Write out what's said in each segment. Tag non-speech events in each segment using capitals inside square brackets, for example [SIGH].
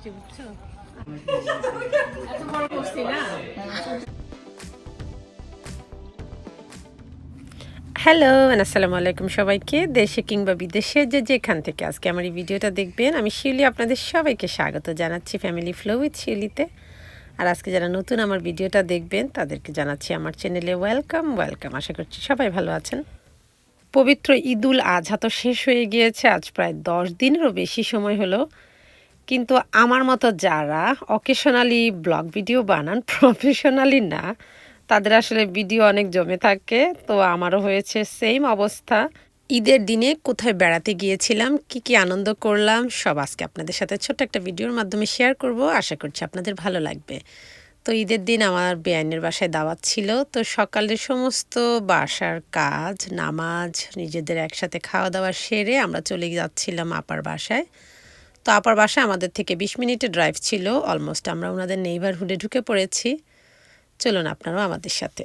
Hello আসসালামু আলাইকুম সবাইকে। দেশে কিংবা বিদেশে যে যেখান থেকে আজকে আমার এই ভিডিওটা দেখবেন, আমি শিউলি আপনাদের সবাইকে স্বাগত জানাচ্ছি ফ্যামিলি ফ্লো উইথ শিউলিতে। আর আজকে যারা নতুন আমার ভিডিওটা দেখবেন, তাদেরকে জানাচ্ছি আমার চ্যানেলে ওয়েলকাম ওয়েলকাম আশা করছি সবাই ভালো আছেন। পবিত্র ঈদুল আজহা তো শেষ হয়ে গিয়েছে, আজ প্রায় দশ দিনেরও বেশি সময় হলো। কিন্তু আমার মতো যারা অকেশনালি ব্লগ ভিডিও বানান [LAUGHS] প্রফেশনালি না, তাদের আসলে ভিডিও অনেক জমে থাকে। তো আমারও হয়েছে সেম অবস্থা। ঈদের দিনে কোথায় বেড়াতে গিয়েছিলাম, কি কি আনন্দ করলাম, সব আজকে আপনাদের সাথে ছোট্ট একটা ভিডিওর মাধ্যমে শেয়ার করব। আশা করছি আপনাদের ভালো লাগবে। তো ঈদের দিন আমার বেআইনের বাসায় দাওয়াত ছিল। তো সকালের সমস্ত বাসার কাজ, নামাজ, নিজেদের একসাথে খাওয়া দাওয়া সেরে আমরা চলে যাচ্ছিলাম আপার বাসায়। তো আপার বাসায় আমাদের থেকে বিশ মিনিটের ড্রাইভ ছিল, অলমোস্ট আমরা ওনাদের নেইবারহুডে ঢুকে পড়েছি। চলুন আপনারাও আমাদের সাথে।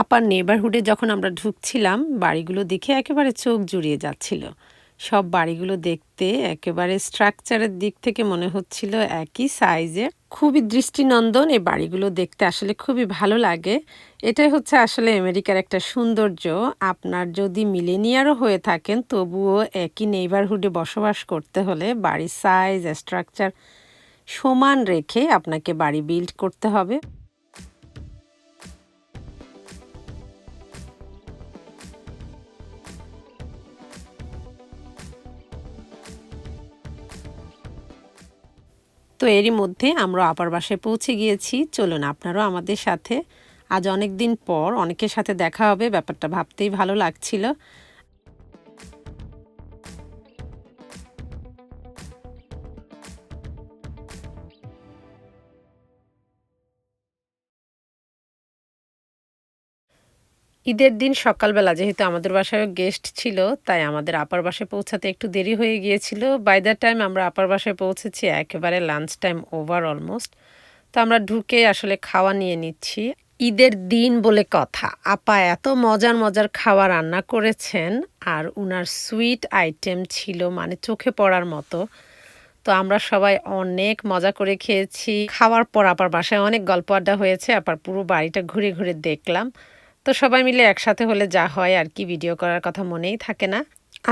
আপার নেবারহুডে যখন আমরা ঢুকছিলাম, বাড়িগুলো দেখে একেবারে চোখ জুড়িয়ে যাচ্ছিল। সব বাড়িগুলো দেখতে একেবারে স্ট্রাকচারের দিক থেকে মনে হচ্ছিল একই সাইজে খুবই দৃষ্টিনন্দন এই বাড়িগুলো দেখতে, আসলে খুবই ভালো লাগে। এটাই হচ্ছে আসলে আমেরিকার একটা সৌন্দর্য। আপনার যদি মিলেনিয়ারও হয়ে থাকেন, তবুও একই নেইবারহুডে বসবাস করতে হলে বাড়ির সাইজ স্ট্রাকচার সমান রেখে আপনাকে বাড়ি বিল্ড করতে হবে। তো এরই মধ্যে আমরা আপার বাসায় পৌঁছে গিয়েছি। চলুন, আপনারও আমাদের সাথে। আজ অনেক দিন পর অনেকের সাথে দেখা হবে, ব্যাপারটা ভাবতেই ভালো লাগছিল। ঈদের দিন সকালবেলা, যেহেতু আমাদের বাসায় গেস্ট ছিল, তাই আমাদের আপার বাসায় পৌঁছাতে একটু দেরি হয়ে গিয়েছিল। বাই দ্য টাইম আমরা আপার বাসায় পৌঁছেছি, একেবারে লাঞ্চ টাইম ওভার অলমোস্ট তো আমরা ঢুকে আসলে খাওয়া নিয়ে নিচ্ছি। ঈদের দিন বলে কথা। আপা এত মজার মজার খাওয়া রান্না করেছেন, আর উনার সুইট আইটেম ছিল মানে চোখে পড়ার মতো। তো আমরা সবাই অনেক মজা করে খেয়েছি। খাওয়ার পর আপার বাসায় অনেক গল্প আড্ডা হয়েছে, আপার পুরো বাড়িটা ঘুরে ঘুরে দেখলাম। তো সবাই মিলে একসাথে হলে যা হয় আর কি ভিডিও করার কথা মনেই থাকে না।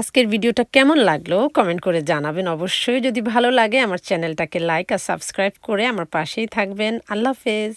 আজকের ভিডিওটা কেমন লাগল কমেন্ট করে জানাবেন অবশ্যই। যদি ভালো লাগে, আমার চ্যানেলটাকে লাইক আর সাবস্ক্রাইব করে আমার পাশেই থাকবেন। আল্লাহ হাফেজ।